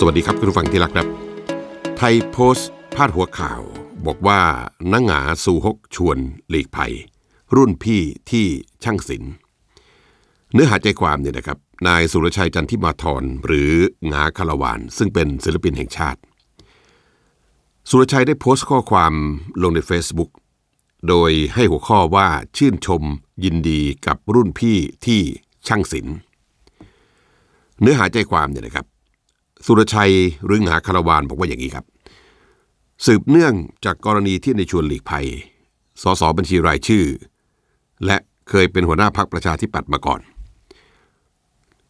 สวัสดีครับคุณผู้ฟังที่รักครับ ไทยโพสต์พาดหัวข่าว บอกว่านังหงาสู่ฮกชวนหลีกภัย รุ่นพี่ที่ช่างศิลป์เนื้อหาใจความเนี่ยนะครับ นายสุรชัยจันทิมาธรหรือหงาคารวาน ซึ่งเป็นศิลปินแห่งชาติ สุรชัยได้โพสต์ข้อความลงใน Facebook โดยให้หัวข้อว่าชื่นชมยินดีกับรุ่นพี่ที่ช่างศิลป์เนื้อหาใจความเนี่ยนะครับ สุรชัยหรือหาคารวานบอกว่าอย่างนี้ครับ สืบเนื่องจากกรณีที่ในชวนหลีกภัย สสบัญชีรายชื่อ และเคยเป็นหัวหน้าพักประชาธิปัตย์มาก่อน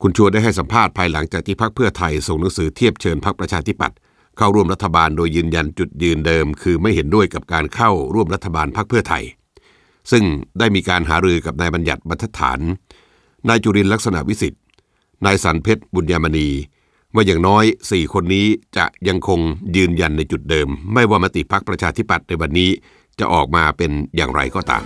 คุณชวนได้ให้สัมภาษณ์ภายหลังจากที่พักเพื่อไทยส่งหนังสือเทียบเชิญพักประชาธิปัตย์เข้าร่วมรัฐบาลโดยยืนยันจุดยืนเดิม คือไม่เห็นด้วยกับการเข้าร่วมรัฐบาลพักเพื่อไทย ซึ่งได้มีการหารือกับนายบัญญัติบรรทัดฐาน นายจุรินทร์ลักษณะวิสิทธิ์นายสันเพชรบุญยามณี ว่าอย่างน้อย 4 คนนี้จะยังคงยืนยันในจุดเดิม ไม่ว่ามติพักประชาธิปัตย์ในวันนี้จะออกมาเป็นอย่างไรก็ตาม